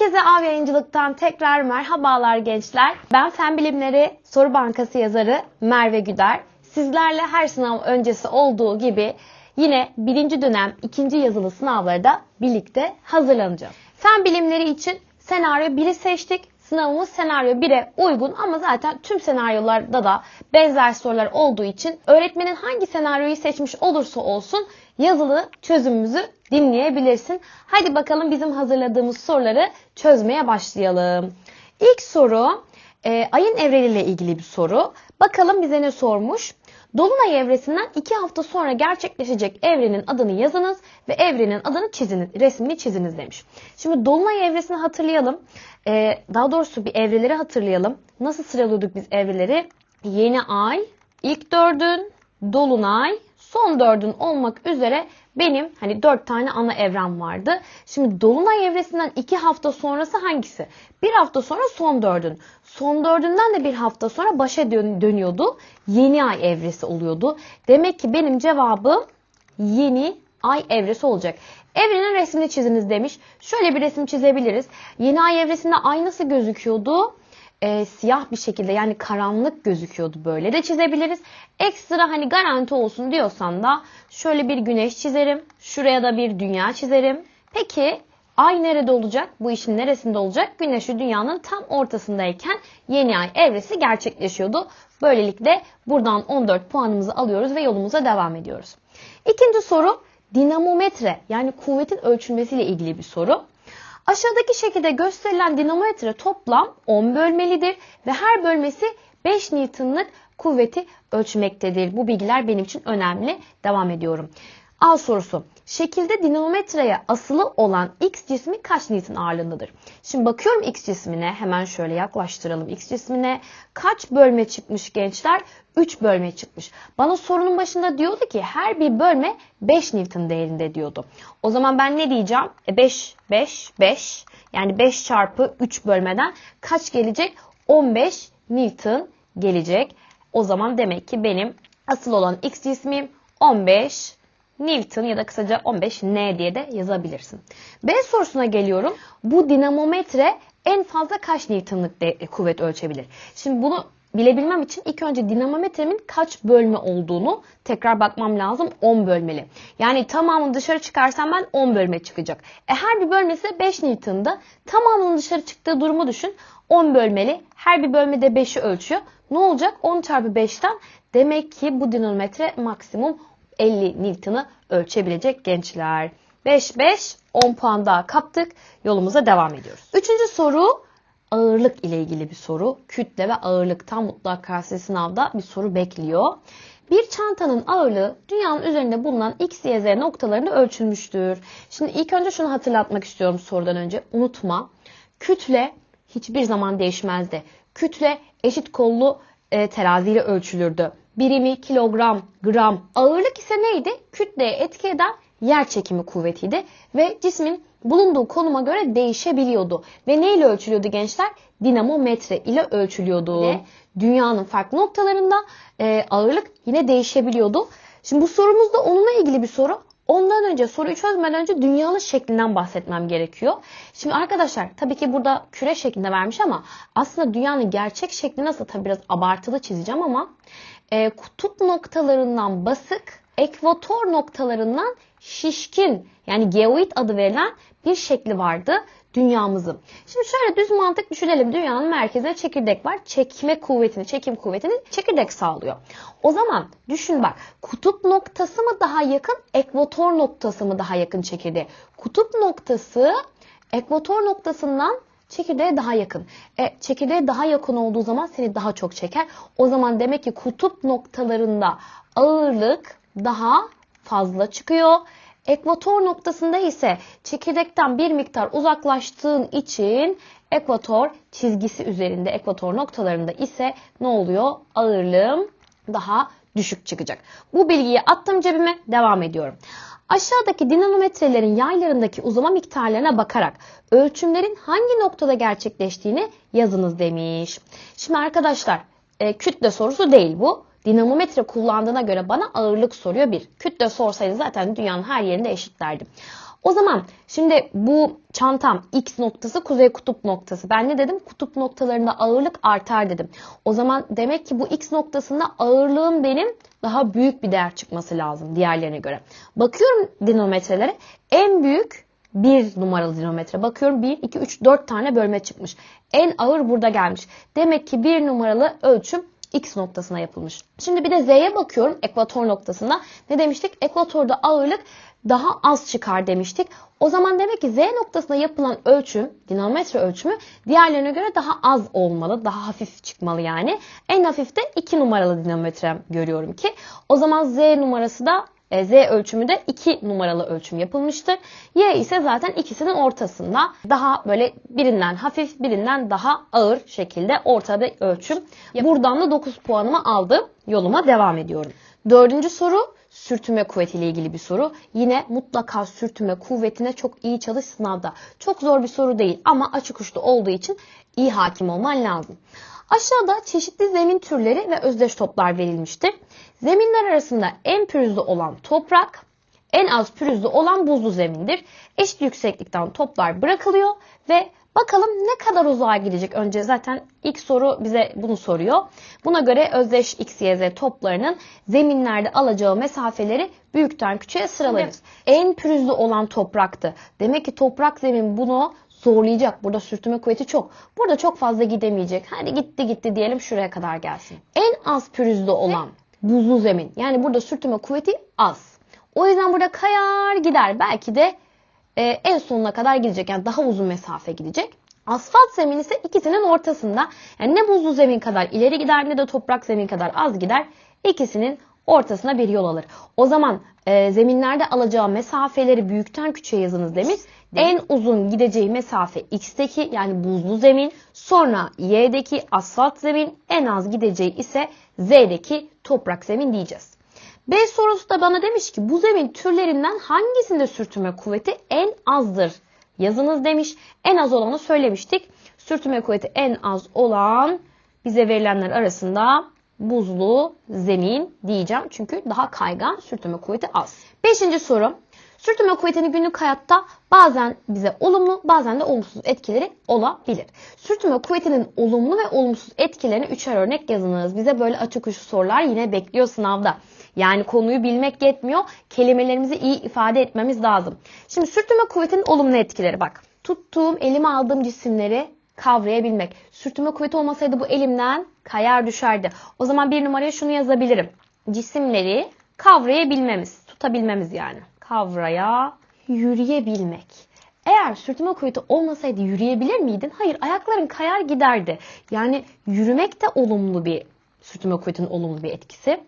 Herkese Av Yayıncılık'tan tekrar merhabalar gençler. Ben Fen Bilimleri Soru Bankası yazarı Merve Güder. Sizlerle her sınav öncesi olduğu gibi yine birinci dönem ikinci yazılı sınavları da birlikte hazırlanacağız. Fen bilimleri için senaryo 1'i seçtik. Sınavımız senaryo 1'e uygun ama zaten tüm senaryolarda da benzer sorular olduğu için öğretmenin hangi senaryoyu seçmiş olursa olsun yazılı çözümümüzü dinleyebilirsin. Hadi bakalım bizim hazırladığımız soruları çözmeye başlayalım. İlk soru e, ayın evreliyle ilgili bir soru. Bakalım bize ne sormuş? Dolunay evresinden 2 hafta sonra gerçekleşecek evrenin adını yazınız ve evrenin adını çiziniz, resmini çiziniz demiş. Şimdi Dolunay evresini hatırlayalım. Ee, daha doğrusu bir evreleri hatırlayalım. Nasıl sıralıyorduk biz evreleri? Yeni ay, ilk dördün, Dolunay, son dördün olmak üzere benim hani dört tane ana evrem vardı. Şimdi Dolunay evresinden iki hafta sonrası hangisi? Bir hafta sonra son dördün. Son dördünden de bir hafta sonra başa dön- dönüyordu. Yeni ay evresi oluyordu. Demek ki benim cevabım yeni ay evresi olacak. Evrenin resmini çiziniz demiş. Şöyle bir resim çizebiliriz. Yeni ay evresinde ay nasıl gözüküyordu? Ee, siyah bir şekilde yani karanlık gözüküyordu böyle de çizebiliriz. Ekstra hani garanti olsun diyorsan da şöyle bir güneş çizerim. Şuraya da bir dünya çizerim. Peki ay nerede olacak? Bu işin neresinde olacak? Güneşi dünyanın tam ortasındayken yeni ay evresi gerçekleşiyordu. Böylelikle buradan 14 puanımızı alıyoruz ve yolumuza devam ediyoruz. İkinci soru dinamometre yani kuvvetin ölçülmesiyle ilgili bir soru. Aşağıdaki şekilde gösterilen dinamometre toplam 10 bölmelidir ve her bölmesi 5 Newton'lık kuvveti ölçmektedir. Bu bilgiler benim için önemli. Devam ediyorum. A sorusu. Şekilde dinamometreye asılı olan X cismi kaç Newton ağırlığındadır? Şimdi bakıyorum X cismine. Hemen şöyle yaklaştıralım X cismine. Kaç bölme çıkmış gençler? 3 bölme çıkmış. Bana sorunun başında diyordu ki her bir bölme 5 Newton değerinde diyordu. O zaman ben ne diyeceğim? E 5, 5, 5. Yani 5 çarpı 3 bölmeden kaç gelecek? 15 Newton gelecek. O zaman demek ki benim asıl olan X cismim 15 Newton ya da kısaca 15N diye de yazabilirsin. B sorusuna geliyorum. Bu dinamometre en fazla kaç Newton'lık de- kuvvet ölçebilir? Şimdi bunu bilebilmem için ilk önce dinamometremin kaç bölme olduğunu tekrar bakmam lazım. 10 bölmeli. Yani tamamını dışarı çıkarsam ben 10 bölme çıkacak. E her bir bölmesi de 5 Newton'da. Tamamının dışarı çıktığı durumu düşün. 10 bölmeli. Her bir bölmede 5'i ölçüyor. Ne olacak? 10 çarpı 5'ten demek ki bu dinamometre maksimum 50 Newton'ı ölçebilecek gençler. 5 5 10 puan daha kaptık. Yolumuza devam ediyoruz. Üçüncü soru ağırlık ile ilgili bir soru. Kütle ve ağırlıktan mutlaka sizi sınavda bir soru bekliyor. Bir çantanın ağırlığı dünyanın üzerinde bulunan x, y, z noktalarında ölçülmüştür. Şimdi ilk önce şunu hatırlatmak istiyorum sorudan önce. Unutma. Kütle hiçbir zaman değişmezdi. Kütle eşit kollu e, teraziyle ölçülürdü. Birimi kilogram, gram. Ağırlık ise neydi? Kütleye etki eden yer çekimi kuvvetiydi ve cismin bulunduğu konuma göre değişebiliyordu. Ve neyle ölçülüyordu gençler? Dinamometre ile ölçülüyordu. Ve dünyanın farklı noktalarında e, ağırlık yine değişebiliyordu. Şimdi bu sorumuz da onunla ilgili bir soru. Ondan önce soruyu çözmeden önce dünyanın şeklinden bahsetmem gerekiyor. Şimdi arkadaşlar tabii ki burada küre şeklinde vermiş ama aslında dünyanın gerçek şekli nasıl tabii biraz abartılı çizeceğim ama e, kutup noktalarından basık, ekvator noktalarından şişkin yani geoid adı verilen bir şekli vardı dünyamızın. Şimdi şöyle düz mantık düşünelim. Dünyanın merkezinde çekirdek var. Çekme kuvvetini, çekim kuvvetini çekirdek sağlıyor. O zaman düşün bak kutup noktası mı daha yakın, ekvator noktası mı daha yakın çekirdeğe? Kutup noktası ekvator noktasından çekirdeğe daha yakın. E, çekirdeğe daha yakın olduğu zaman seni daha çok çeker. O zaman demek ki kutup noktalarında ağırlık daha fazla çıkıyor. Ekvator noktasında ise çekirdekten bir miktar uzaklaştığın için ekvator çizgisi üzerinde ekvator noktalarında ise ne oluyor? Ağırlığım daha düşük çıkacak. Bu bilgiyi attım cebime devam ediyorum. Aşağıdaki dinamometrelerin yaylarındaki uzama miktarlarına bakarak ölçümlerin hangi noktada gerçekleştiğini yazınız demiş. Şimdi arkadaşlar e, kütle sorusu değil bu. Dinamometre kullandığına göre bana ağırlık soruyor bir. Kütle sorsaydı zaten dünyanın her yerinde eşitlerdim. O zaman şimdi bu çantam X noktası kuzey kutup noktası. Ben ne dedim? Kutup noktalarında ağırlık artar dedim. O zaman demek ki bu X noktasında ağırlığın benim daha büyük bir değer çıkması lazım diğerlerine göre. Bakıyorum dinometrelere en büyük 1 numaralı dinometre. Bakıyorum 1, 2, 3, 4 tane bölme çıkmış. En ağır burada gelmiş. Demek ki 1 numaralı ölçüm X noktasına yapılmış. Şimdi bir de Z'ye bakıyorum ekvator noktasında. Ne demiştik? Ekvatorda ağırlık daha az çıkar demiştik. O zaman demek ki Z noktasında yapılan ölçüm, dinamometre ölçümü diğerlerine göre daha az olmalı. Daha hafif çıkmalı yani. En hafif de 2 numaralı dinamometre görüyorum ki. O zaman Z numarası da Z ölçümü de 2 numaralı ölçüm yapılmıştır. Y ise zaten ikisinin ortasında daha böyle birinden hafif birinden daha ağır şekilde orta bir ölçüm. Buradan da 9 puanımı aldım. Yoluma devam ediyorum. Dördüncü soru sürtünme kuvvetiyle ilgili bir soru. Yine mutlaka sürtünme kuvvetine çok iyi çalış sınavda. Çok zor bir soru değil ama açık uçlu olduğu için iyi hakim olman lazım. Aşağıda çeşitli zemin türleri ve özdeş toplar verilmiştir. Zeminler arasında en pürüzlü olan toprak, en az pürüzlü olan buzlu zemindir. Eşit yükseklikten toplar bırakılıyor ve bakalım ne kadar uzağa gidecek. Önce zaten ilk soru bize bunu soruyor. Buna göre özdeş x, y, z toplarının zeminlerde alacağı mesafeleri büyükten küçüğe sıralayınız. En pürüzlü olan topraktı. Demek ki toprak zemin bunu zorlayacak. Burada sürtünme kuvveti çok. Burada çok fazla gidemeyecek. Hadi gitti gitti diyelim şuraya kadar gelsin. En az pürüzlü olan buzlu zemin. Yani burada sürtünme kuvveti az. O yüzden burada kayar gider. Belki de e, en sonuna kadar gidecek. Yani daha uzun mesafe gidecek. Asfalt zemin ise ikisinin ortasında. Yani ne buzlu zemin kadar ileri gider ne de toprak zemin kadar az gider. İkisinin ortasına bir yol alır. O zaman e, zeminlerde alacağı mesafeleri büyükten küçüğe yazınız demiş. En uzun gideceği mesafe X'teki yani buzlu zemin, sonra Y'deki asfalt zemin, en az gideceği ise Z'deki toprak zemin diyeceğiz. B sorusu da bana demiş ki bu zemin türlerinden hangisinde sürtünme kuvveti en azdır? Yazınız demiş. En az olanı söylemiştik. Sürtünme kuvveti en az olan bize verilenler arasında buzlu zemin diyeceğim. Çünkü daha kaygan sürtünme kuvveti az. Beşinci soru. Sürtünme kuvvetinin günlük hayatta bazen bize olumlu bazen de olumsuz etkileri olabilir. Sürtünme kuvvetinin olumlu ve olumsuz etkilerini üçer örnek yazınız. Bize böyle açık uçlu sorular yine bekliyor sınavda. Yani konuyu bilmek yetmiyor. Kelimelerimizi iyi ifade etmemiz lazım. Şimdi sürtünme kuvvetinin olumlu etkileri bak. Tuttuğum, elime aldığım cisimleri kavrayabilmek. Sürtünme kuvveti olmasaydı bu elimden kayar düşerdi. O zaman bir numaraya şunu yazabilirim. Cisimleri kavrayabilmemiz, tutabilmemiz yani. Kavraya, yürüyebilmek. Eğer sürtünme kuvveti olmasaydı yürüyebilir miydin? Hayır, ayakların kayar giderdi. Yani yürümek de olumlu bir sürtünme kuvvetinin olumlu bir etkisi.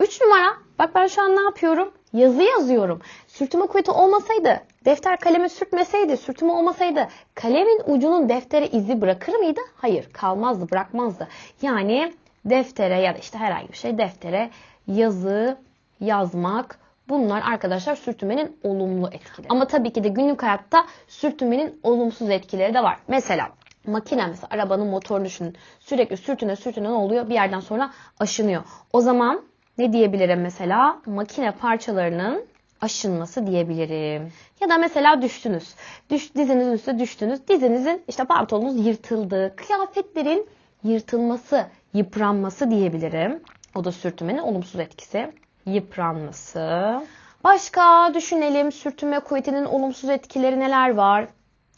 3 numara, bak ben şu an ne yapıyorum? Yazı yazıyorum. Sürtünme kuvveti olmasaydı, defter kalemi sürtmeseydi, sürtünme olmasaydı kalemin ucunun deftere izi bırakır mıydı? Hayır, kalmazdı, bırakmazdı. Yani deftere ya da işte herhangi bir şey deftere yazı yazmak bunlar arkadaşlar sürtünmenin olumlu etkileri. Ama tabii ki de günlük hayatta sürtünmenin olumsuz etkileri de var. Mesela makine mesela arabanın motorunu düşünün. Sürekli sürtüne sürtüne ne oluyor? Bir yerden sonra aşınıyor. O zaman ne diyebilirim mesela? Makine parçalarının aşınması diyebilirim. Ya da mesela düştünüz. Düş, dizinizin üstüne düştünüz. Dizinizin işte pantolonunuz yırtıldı. Kıyafetlerin yırtılması, yıpranması diyebilirim. O da sürtünmenin olumsuz etkisi. Yıpranması. Başka düşünelim sürtünme kuvvetinin olumsuz etkileri neler var?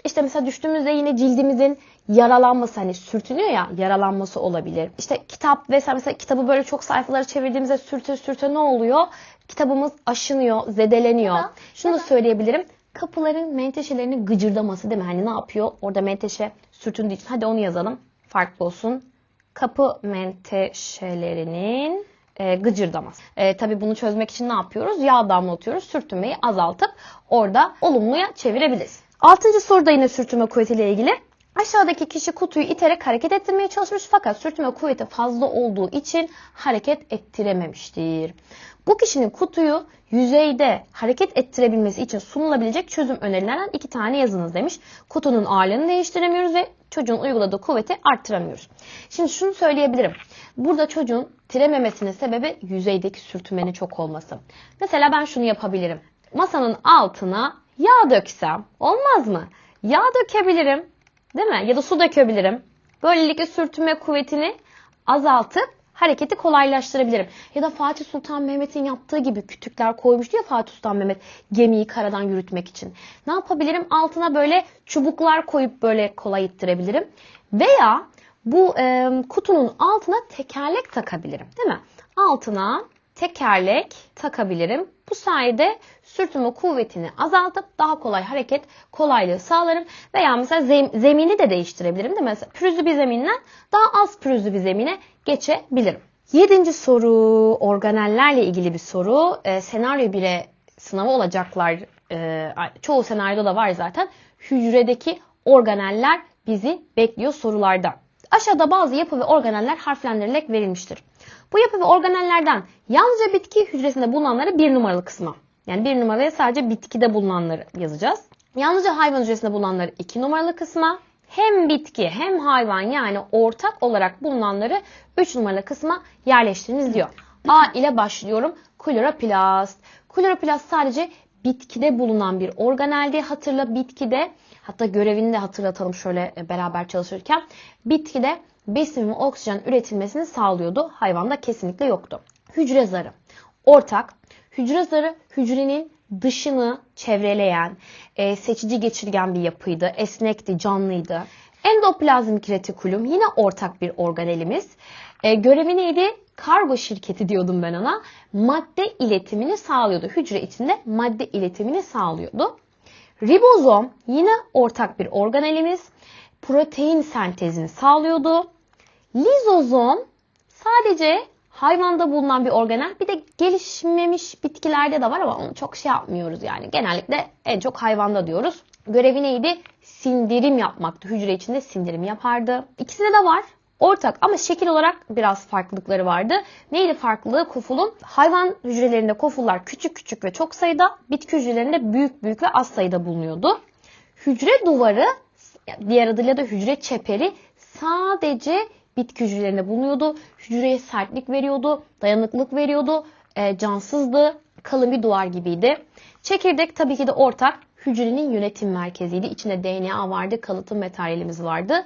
İşte mesela düştüğümüzde yine cildimizin yaralanması hani sürtünüyor ya yaralanması olabilir. İşte kitap vesaire mesela kitabı böyle çok sayfaları çevirdiğimizde sürte sürte ne oluyor? Kitabımız aşınıyor, zedeleniyor. Ya Şunu ya söyleyebilirim. Kapıların menteşelerinin gıcırdaması değil mi? Hani ne yapıyor? Orada menteşe sürtündüğü için. Hadi onu yazalım. Farklı olsun. Kapı menteşelerinin e, gıcırdaması. E, tabii bunu çözmek için ne yapıyoruz? Yağ damlatıyoruz. Sürtünmeyi azaltıp orada olumluya çevirebiliriz. Altıncı soruda yine sürtünme kuvvetiyle ilgili. Aşağıdaki kişi kutuyu iterek hareket ettirmeye çalışmış fakat sürtünme kuvveti fazla olduğu için hareket ettirememiştir. Bu kişinin kutuyu yüzeyde hareket ettirebilmesi için sunulabilecek çözüm önerilerinden iki tane yazınız demiş. Kutunun ağırlığını değiştiremiyoruz ve çocuğun uyguladığı kuvveti arttıramıyoruz. Şimdi şunu söyleyebilirim. Burada çocuğun tirememesinin sebebi yüzeydeki sürtünmenin çok olması. Mesela ben şunu yapabilirim. Masanın altına yağ döksem olmaz mı? Yağ dökebilirim değil mi? Ya da su dökebilirim. Böylelikle sürtünme kuvvetini azaltıp hareketi kolaylaştırabilirim. Ya da Fatih Sultan Mehmet'in yaptığı gibi kütükler koymuştu ya Fatih Sultan Mehmet gemiyi karadan yürütmek için. Ne yapabilirim? Altına böyle çubuklar koyup böyle kolay ittirebilirim. Veya bu e, kutunun altına tekerlek takabilirim değil mi? Altına tekerlek takabilirim. Bu sayede sürtünme kuvvetini azaltıp daha kolay hareket kolaylığı sağlarım. Veya mesela zem- zemini de değiştirebilirim değil mi? Mesela pürüzlü bir zeminden daha az pürüzlü bir zemine geçebilirim. Yedinci soru organellerle ilgili bir soru. E, senaryo 1'e sınavı olacaklar. E, çoğu senaryoda da var zaten. Hücredeki organeller bizi bekliyor sorularda. Aşağıda bazı yapı ve organeller harflendirilerek verilmiştir. Bu yapı ve organellerden yalnızca bitki hücresinde bulunanları bir numaralı kısma. Yani bir numaraya sadece bitkide bulunanları yazacağız. Yalnızca hayvan hücresinde bulunanları iki numaralı kısma. Hem bitki hem hayvan yani ortak olarak bulunanları 3 numaralı kısma yerleştiriniz diyor. A ile başlıyorum. Kloroplast. Kloroplast sadece bitkide bulunan bir organeldi. Hatırla bitkide hatta görevini de hatırlatalım şöyle e, beraber çalışırken. Bitkide besin ve oksijen üretilmesini sağlıyordu. Hayvanda kesinlikle yoktu. Hücre zarı. Ortak. Hücre zarı hücrenin dışını çevreleyen, e, seçici geçirgen bir yapıydı. Esnekti, canlıydı. Endoplazmik retikulum yine ortak bir organelimiz. E, görevi neydi? Kargo şirketi diyordum ben ona. Madde iletimini sağlıyordu. Hücre içinde madde iletimini sağlıyordu. Ribozom yine ortak bir organelimiz. Protein sentezini sağlıyordu. Lizozom sadece hayvanda bulunan bir organel. Bir de gelişmemiş bitkilerde de var ama onu çok şey yapmıyoruz yani. Genellikle en çok hayvanda diyoruz. Görevi neydi? Sindirim yapmaktı. Hücre içinde sindirim yapardı. İkisinde de var. Ortak ama şekil olarak biraz farklılıkları vardı. Neydi farklılığı kofulun? Hayvan hücrelerinde kofullar küçük küçük ve çok sayıda, bitki hücrelerinde büyük büyük ve az sayıda bulunuyordu. Hücre duvarı, diğer adıyla da hücre çeperi sadece bitki hücrelerinde bulunuyordu. Hücreye sertlik veriyordu, dayanıklılık veriyordu, e, cansızdı, kalın bir duvar gibiydi. Çekirdek tabii ki de ortak hücrenin yönetim merkeziydi. İçinde DNA vardı, kalıtım materyalimiz vardı.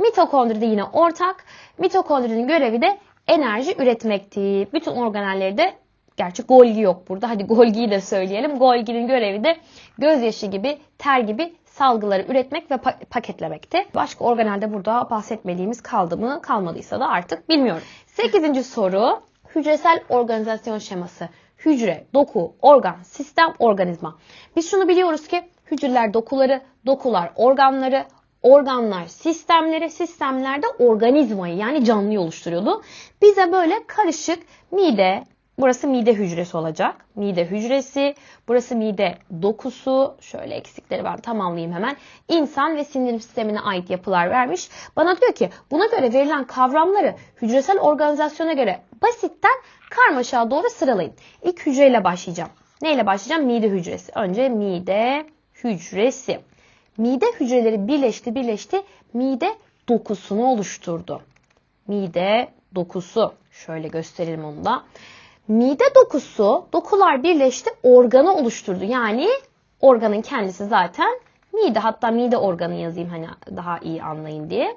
Mitokondri de yine ortak. Mitokondrinin görevi de enerji üretmekti. Bütün organellerde Gerçi Golgi yok burada. Hadi Golgi'yi de söyleyelim. Golgi'nin görevi de gözyaşı gibi, ter gibi salgıları üretmek ve pa- paketlemekti. Başka organelde burada bahsetmediğimiz kaldı mı? Kalmadıysa da artık bilmiyorum. 8. soru. Hücresel organizasyon şeması. Hücre, doku, organ, sistem, organizma. Biz şunu biliyoruz ki hücreler dokuları, dokular organları, organlar sistemleri, sistemlerde organizmayı yani canlıyı oluşturuyordu. Bize böyle karışık mide, burası mide hücresi olacak. Mide hücresi, burası mide dokusu. Şöyle eksikleri ben tamamlayayım hemen. İnsan ve sindirim sistemine ait yapılar vermiş. Bana diyor ki buna göre verilen kavramları hücresel organizasyona göre basitten karmaşa doğru sıralayın. İlk hücreyle başlayacağım. Neyle başlayacağım? Mide hücresi. Önce mide hücresi. Mide hücreleri birleşti birleşti mide dokusunu oluşturdu. Mide dokusu. Şöyle gösterelim onu da. Mide dokusu, dokular birleşti organı oluşturdu. Yani organın kendisi zaten mide. Hatta mide organı yazayım hani daha iyi anlayın diye.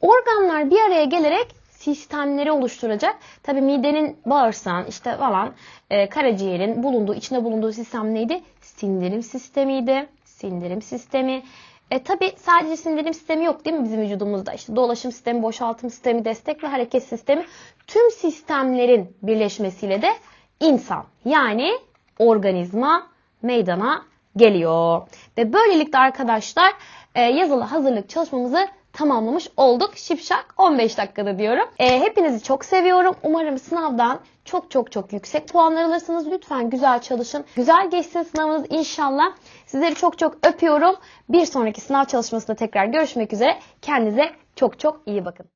Organlar bir araya gelerek sistemleri oluşturacak. Tabi midenin bağırsağın işte falan e, karaciğerin bulunduğu içinde bulunduğu sistem neydi? Sindirim sistemiydi. Sindirim sistemi. E tabi sadece sindirim sistemi yok değil mi bizim vücudumuzda? İşte dolaşım sistemi, boşaltım sistemi, destek ve hareket sistemi. Tüm sistemlerin birleşmesiyle de insan yani organizma meydana geliyor. Ve böylelikle arkadaşlar e, yazılı hazırlık çalışmamızı tamamlamış olduk. Şipşak 15 dakikada diyorum. E, hepinizi çok seviyorum. Umarım sınavdan çok çok çok yüksek puanlar alırsınız. Lütfen güzel çalışın. Güzel geçsin sınavınız inşallah. Sizleri çok çok öpüyorum. Bir sonraki sınav çalışmasında tekrar görüşmek üzere. Kendinize çok çok iyi bakın.